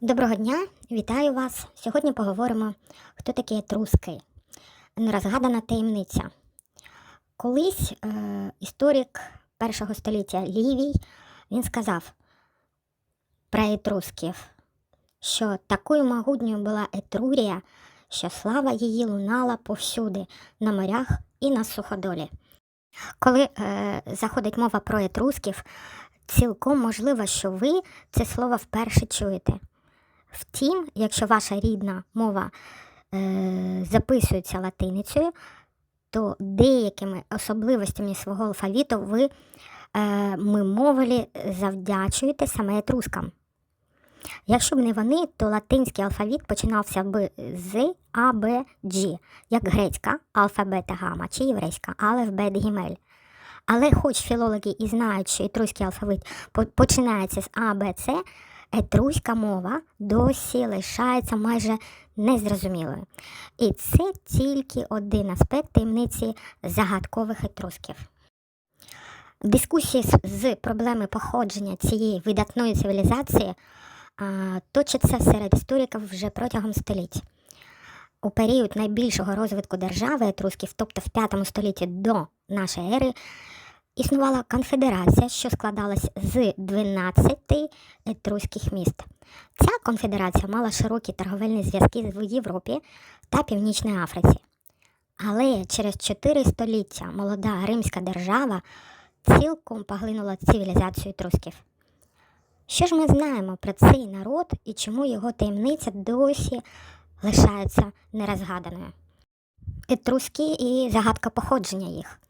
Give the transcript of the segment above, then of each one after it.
Доброго дня, вітаю вас. Сьогодні поговоримо, хто такі етруски. Нерозгадана таємниця. Колись е, історик першого століття Лівій він сказав про етрусків, що такою могутньою була Етрурія, що слава її лунала повсюди, на морях і на суходолі. Коли е, заходить мова про етрусків, цілком можливо, що ви це слово вперше чуєте. Втім, якщо ваша рідна мова е, записується латиницею, то деякими особливостями свого алфавіту ви е, мимоволі завдячуєте саме етрускам. Якщо б не вони, то латинський алфавіт починався б з А, Б, G, як грецька алфабета гама чи єврейська алеф, бет, гімель. Але хоч філологи і знають, що етруський алфавит по- починається з А, Б, С, етруська мова досі лишається майже незрозумілою. І це тільки один аспект таємниці загадкових етрусків. Дискусії з, проблеми походження цієї видатної цивілізації точаться серед істориків вже протягом століть. У період найбільшого розвитку держави етрусків, тобто в 5 столітті до нашої ери, існувала конфедерація, що складалась з 12 етруських міст. Ця конфедерація мала широкі торговельні зв'язки в Європі та Північній Африці. Але через 4 століття молода римська держава цілком поглинула цивілізацію етрусків. Що ж ми знаємо про цей народ і чому його таємниця досі лишається нерозгаданою? Етруски і загадка походження їх.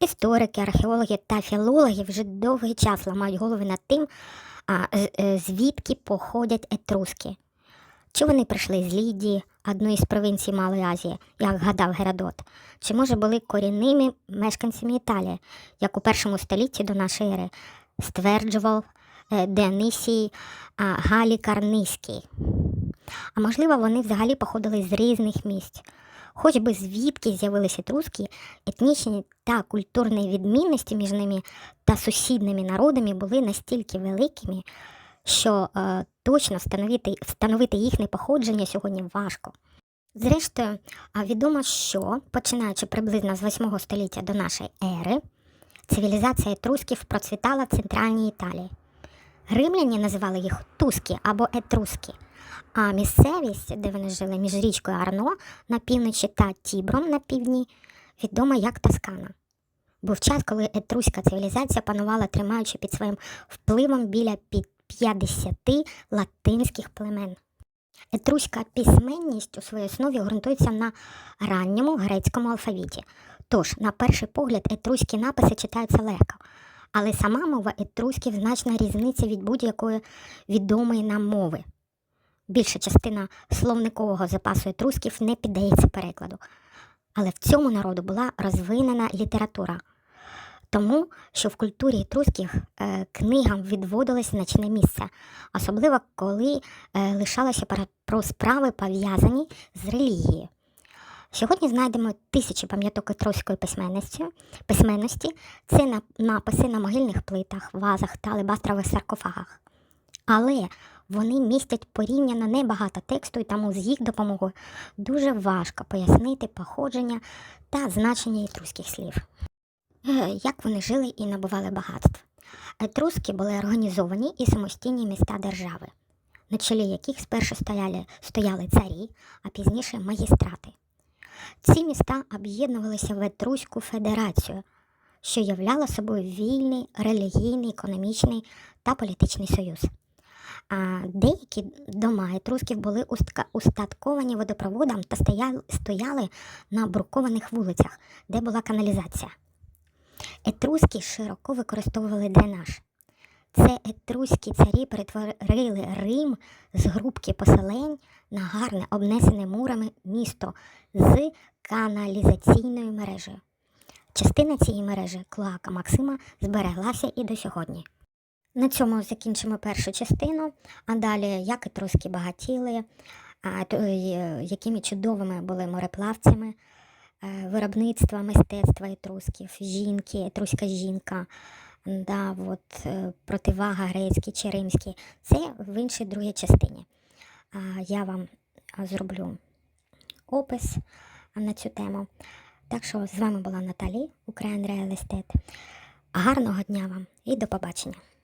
Історики, археологи та філологи вже довгий час ламають голови над тим, е, звідки походять етруски. Чи вони прийшли з Лідії, одної з провінцій Малої Азії, як гадав Геродот, чи може були корінними мешканцями Італії, як у першому столітті до нашої ери стверджував е, Діонисій а, Галікарниський. А можливо, вони взагалі походили з різних місць. Хоч би звідки з'явилися етруски, етнічні та культурні відмінності між ними та сусідними народами були настільки великими, що е, точно встановити, встановити їхнє походження сьогодні важко. Зрештою, відомо, що, починаючи приблизно з 8 століття до нашої ери, цивілізація етрусків процвітала в центральній Італії. Римляні називали їх туски або етруски, а місцевість, де вони жили між річкою Арно на півночі та Тібром на півдні, відома як Тоскана. Був час, коли етруська цивілізація панувала, тримаючи під своїм впливом біля під 50 латинських племен. Етруська письменність у своїй основі ґрунтується на ранньому грецькому алфавіті. Тож, на перший погляд, етруські написи читаються легко, але сама мова етруськів значна різниця від будь-якої відомої нам мови. Більша частина словникового запасу етрусків не піддається перекладу. Але в цьому народу була розвинена література. Тому що в культурі етрусків е, книгам відводилось значне місце, особливо коли е, лишалося про, справи пов'язані з релігією. Сьогодні знайдемо тисячі пам'яток етруської письменності. письменності. Це на- написи на могильних плитах, вазах та алебастрових саркофагах. Але вони містять порівняно небагато тексту, і тому з їх допомогою дуже важко пояснити походження та значення етруських слів. Е, Як вони жили і набували багатств? Етруски були організовані і самостійні міста держави, на чолі яких спершу стояли, стояли царі, а пізніше магістрати. Ці міста об'єднувалися в Етруську федерацію, що являла собою вільний релігійний, економічний та політичний союз. Деякі дома етрусків були устатковані водопроводом та стояли, на брукованих вулицях, де була каналізація. Етруски широко використовували дренаж. Це етруські царі перетворили Рим з групки поселень на гарне, обнесене мурами місто з каналізаційною мережею. Частина цієї мережі клоака Максима збереглася і до сьогодні. На цьому закінчимо першу частину, а далі як етруски багатіли, е, якими чудовими були мореплавцями, е, виробництва, мистецтва етрусків, жінки, етруська жінка, да, от, е, противага грецькій чи римській. Це в іншій другій частині. я вам зроблю опис на цю тему. Так що з вами була Наталі, Real Estate. Гарного дня вам і до побачення!